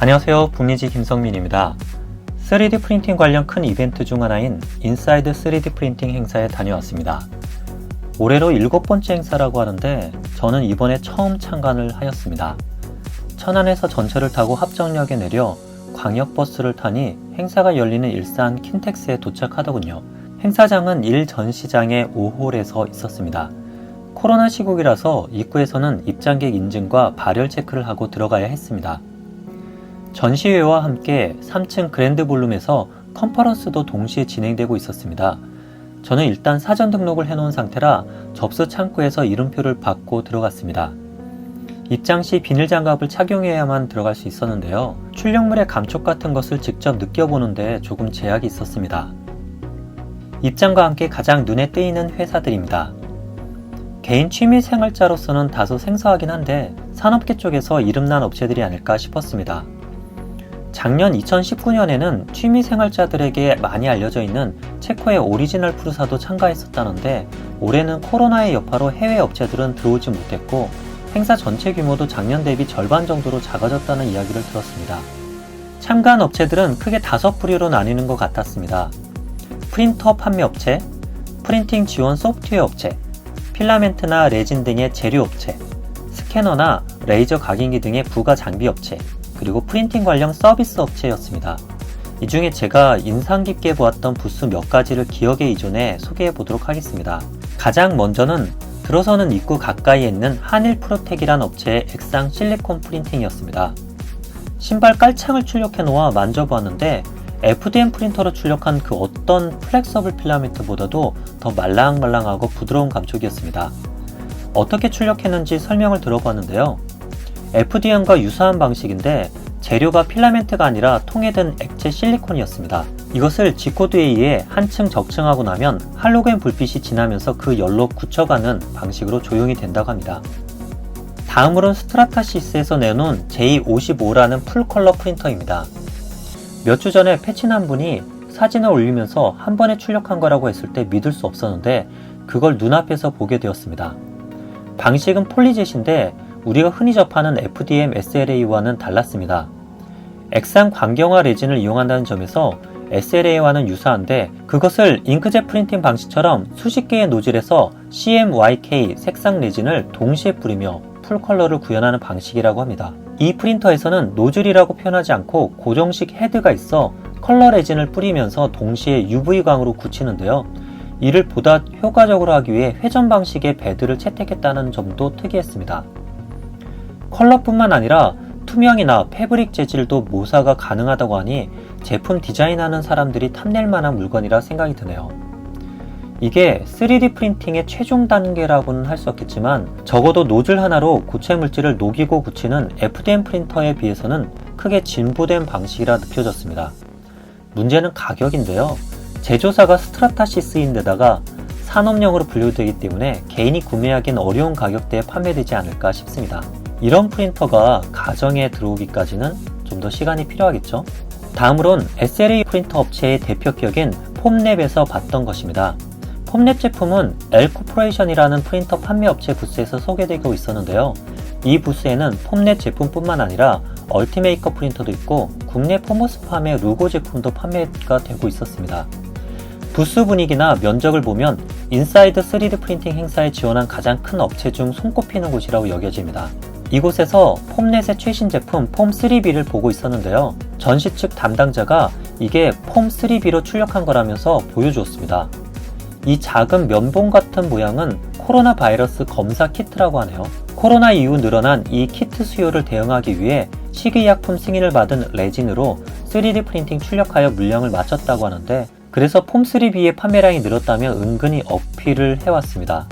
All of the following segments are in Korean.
안녕하세요. 북리지 김성민입니다. 3D 프린팅 관련 큰 이벤트 중 하나인 인사이드 3D 프린팅 행사에 다녀왔습니다. 올해로 일곱 번째 행사라고 하는데 저는 이번에 처음 참관을 하였습니다. 천안에서 전철을 타고 합정역에 내려 광역버스를 타니 행사가 열리는 일산 킨텍스에 도착하더군요. 행사장은 일 전시장의 5홀에서 있었습니다. 코로나 시국이라서 입구에서는 입장객 인증과 발열 체크를 하고 들어가야 했습니다. 전시회와 함께 3층 그랜드 볼룸에서 컨퍼런스도 동시에 진행되고 있었습니다. 저는 일단 사전 등록을 해놓은 상태라 접수 창구에서 이름표를 받고 들어갔습니다. 입장 시 비닐 장갑을 착용해야만 들어갈 수 있었는데요. 출력물의 감촉 같은 것을 직접 느껴보는데 조금 제약이 있었습니다. 입장과 함께 가장 눈에 띄는 회사들입니다. 개인 취미 생활자로서는 다소 생소하긴 한데 산업계 쪽에서 이름난 업체들이 아닐까 싶었습니다. 작년 2019년에는 취미 생활자들에게 많이 알려져 있는 체코의 오리지널 푸르사도 참가했었다는데 올해는 코로나의 여파로 해외 업체들은 들어오지 못했고 행사 전체 규모도 작년 대비 절반 정도로 작아졌다는 이야기를 들었습니다. 참가한 업체들은 크게 다섯 부류로 나뉘는 것 같았습니다. 프린터 판매 업체, 프린팅 지원 소프트웨어 업체, 필라멘트나 레진 등의 재료 업체, 스캐너나 레이저 각인기 등의 부가 장비 업체, 그리고 프린팅 관련 서비스 업체였습니다. 이 중에 제가 인상 깊게 보았던 부스 몇 가지를 기억에 이존해 소개해 보도록 하겠습니다. 가장 먼저는 들어서는 입구 가까이에 있는 한일 프로텍이란 업체의 액상 실리콘 프린팅이었습니다. 신발 깔창을 출력해 놓아 만져보았는데 FDM 프린터로 출력한 그 어떤 플렉서블 필라멘트보다도 더 말랑말랑하고 부드러운 감촉이었습니다. 어떻게 출력했는지 설명을 들어봤는데요. FDM과 유사한 방식인데 재료가 필라멘트가 아니라 통에 든 액체 실리콘이었습니다. 이것을 G코드에 의해 한층 적층하고 나면 할로겐 불빛이 지나면서 그 열로 굳혀가는 방식으로 조용히 된다고 합니다. 다음으로는 스트라타시스에서 내놓은 J55라는 풀컬러 프린터입니다. 몇 주 전에 패친한 분이 사진을 올리면서 한 번에 출력한 거라고 했을 때 믿을 수 없었는데 그걸 눈앞에서 보게 되었습니다. 방식은 폴리젯인데 우리가 흔히 접하는 FDM SLA와는 달랐습니다. 액상 광경화 레진을 이용한다는 점에서 SLA와는 유사한데 그것을 잉크젯 프린팅 방식처럼 수십 개의 노즐에서 CMYK 색상 레진을 동시에 뿌리며 풀 컬러를 구현하는 방식이라고 합니다. 이 프린터에서는 노즐이라고 표현하지 않고 고정식 헤드가 있어 컬러 레진을 뿌리면서 동시에 UV광으로 굳히는데요. 이를 보다 효과적으로 하기 위해 회전 방식의 베드를 채택했다는 점도 특이했습니다. 컬러뿐만 아니라 투명이나 패브릭 재질도 모사가 가능하다고 하니 제품 디자인하는 사람들이 탐낼 만한 물건이라 생각이 드네요. 이게 3D 프린팅의 최종 단계라고는 할 수 없겠지만 적어도 노즐 하나로 고체 물질을 녹이고 굳히는 FDM 프린터에 비해서는 크게 진보된 방식이라 느껴졌습니다. 문제는 가격인데요. 제조사가 스트라타시스인데다가 산업용으로 분류되기 때문에 개인이 구매하기는 어려운 가격대에 판매되지 않을까 싶습니다. 이런 프린터가 가정에 들어오기까지는 좀 더 시간이 필요하겠죠. 다음으론 SLA 프린터 업체의 대표격인 폼랩에서 봤던 것입니다. 폼랩 제품은 엘코퍼레이션이라는 프린터 판매 업체 부스에서 소개되고 있었는데요. 이 부스에는 폼랩 제품뿐만 아니라 얼티메이커 프린터도 있고 국내 포머스팜의 루고 제품도 판매가 되고 있었습니다. 부스 분위기나 면적을 보면 인사이드 3D 프린팅 행사에 지원한 가장 큰 업체 중 손꼽히는 곳이라고 여겨집니다. 이곳에서 폼넷의 최신 제품 폼 3B를 보고 있었는데요. 전시 측 담당자가 이게 폼 3B로 출력한 거라면서 보여주었습니다. 이 작은 면봉 같은 모양은 코로나 바이러스 검사 키트라고 하네요. 코로나 이후 늘어난 이 키트 수요를 대응하기 위해 식의약품 승인을 받은 레진으로 3D 프린팅 출력하여 물량을 맞췄다고 하는데 그래서 폼3B의 판매량이 늘었다며 은근히 어필을 해왔습니다.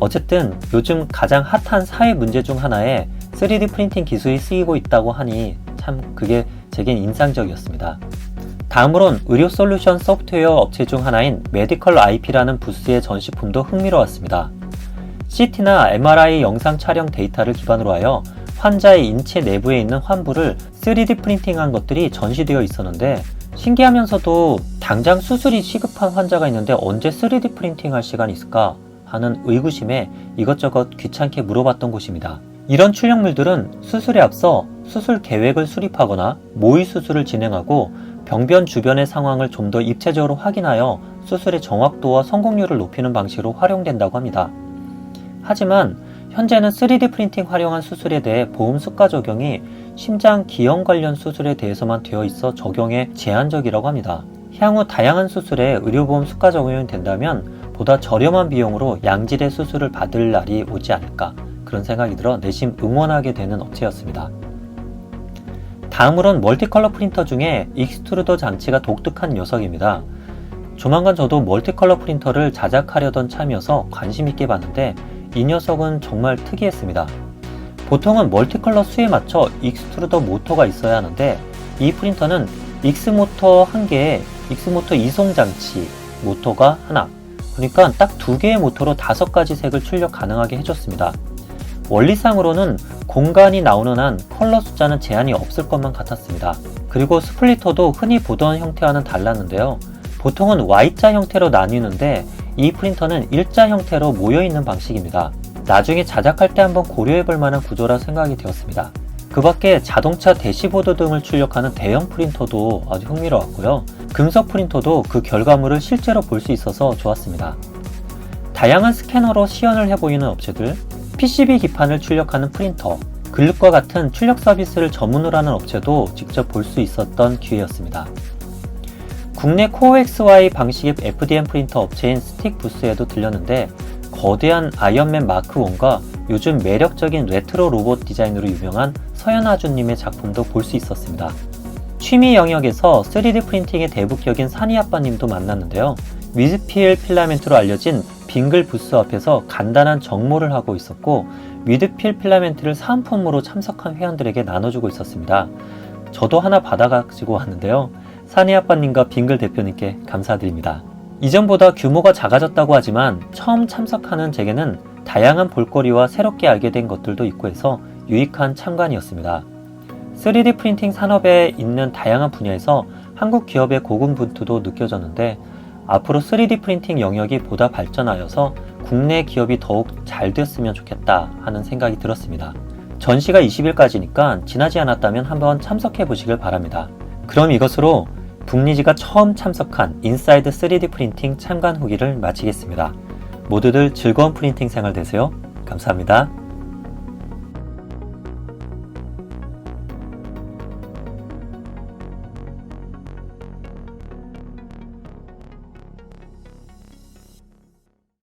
어쨌든 요즘 가장 핫한 사회 문제 중 하나에 3D 프린팅 기술이 쓰이고 있다고 하니 참 그게 제겐 인상적이었습니다. 다음으론 의료 솔루션 소프트웨어 업체 중 하나인 메디컬 IP라는 부스의 전시품도 흥미로웠습니다. CT나 MRI 영상 촬영 데이터를 기반으로 하여 환자의 인체 내부에 있는 환부를 3D 프린팅한 것들이 전시되어 있었는데 신기하면서도 당장 수술이 시급한 환자가 있는데 언제 3D 프린팅 할 시간이 있을까 하는 의구심에 이것저것 귀찮게 물어봤던 곳입니다. 이런 출력물들은 수술에 앞서 수술 계획을 수립하거나 모의 수술을 진행하고 병변 주변의 상황을 좀 더 입체적으로 확인하여 수술의 정확도와 성공률을 높이는 방식으로 활용된다고 합니다. 하지만 현재는 3D 프린팅 활용한 수술에 대해 보험 수가 적용이 심장 기형 관련 수술에 대해서만 되어 있어 적용에 제한적이라고 합니다. 향후 다양한 수술에 의료보험 수가 적용이 된다면 보다 저렴한 비용으로 양질의 수술을 받을 날이 오지 않을까 그런 생각이 들어 내심 응원하게 되는 업체였습니다. 다음으론 멀티컬러 프린터 중에 익스트루더 장치가 독특한 녀석입니다. 조만간 저도 멀티컬러 프린터를 자작하려던 참이어서 관심 있게 봤는데 이 녀석은 정말 특이했습니다. 보통은 멀티컬러 수에 맞춰 익스트루더 모터가 있어야 하는데 이 프린터는 익스모터 한 개에 익스모터 이송 장치 모터가 하나 그러니까 딱 두 개의 모터로 다섯 가지 색을 출력 가능하게 해줬습니다. 원리상으로는 공간이 나오는 한 컬러 숫자는 제한이 없을 것만 같았습니다. 그리고 스플리터도 흔히 보던 형태와는 달랐는데요. 보통은 Y자 형태로 나뉘는데 이 프린터는 일자 형태로 모여있는 방식입니다. 나중에 자작할 때 한번 고려해 볼 만한 구조라 생각이 되었습니다. 그 밖에 자동차 대시보드 등을 출력하는 대형 프린터도 아주 흥미로웠고요. 금속 프린터도 그 결과물을 실제로 볼 수 있어서 좋았습니다. 다양한 스캐너로 시연을 해보이는 업체들, PCB 기판을 출력하는 프린터, 글룩과 같은 출력 서비스를 전문으로 하는 업체도 직접 볼 수 있었던 기회였습니다. 국내 코어XY 방식의 FDM 프린터 업체인 스틱 부스에도 들렸는데 거대한 아이언맨 마크 1과 요즘 매력적인 레트로 로봇 디자인으로 유명한 서연아주님의 작품도 볼 수 있었습니다. 취미 영역에서 3D 프린팅의 대북격인 산이 아빠님도 만났는데요. 위드필 필라멘트로 알려진 빙글 부스 앞에서 간단한 정모를 하고 있었고 위드필 필라멘트를 사은품으로 참석한 회원들에게 나눠주고 있었습니다. 저도 하나 받아가지고 왔는데요. 산이 아빠님과 빙글 대표님께 감사드립니다. 이전보다 규모가 작아졌다고 하지만 처음 참석하는 제게는 다양한 볼거리와 새롭게 알게 된 것들도 있고 해서 유익한 참관이었습니다. 3D 프린팅 산업에 있는 다양한 분야에서 한국 기업의 고군분투도 느껴졌는데 앞으로 3D 프린팅 영역이 보다 발전하여서 국내 기업이 더욱 잘 됐으면 좋겠다 하는 생각이 들었습니다. 전시가 20일까지니까 지나지 않았다면 한번 참석해 보시길 바랍니다. 그럼 이것으로 북리지가 처음 참석한 인사이드 3D 프린팅 참관 후기를 마치겠습니다. 모두들 즐거운 프린팅 생활 되세요. 감사합니다.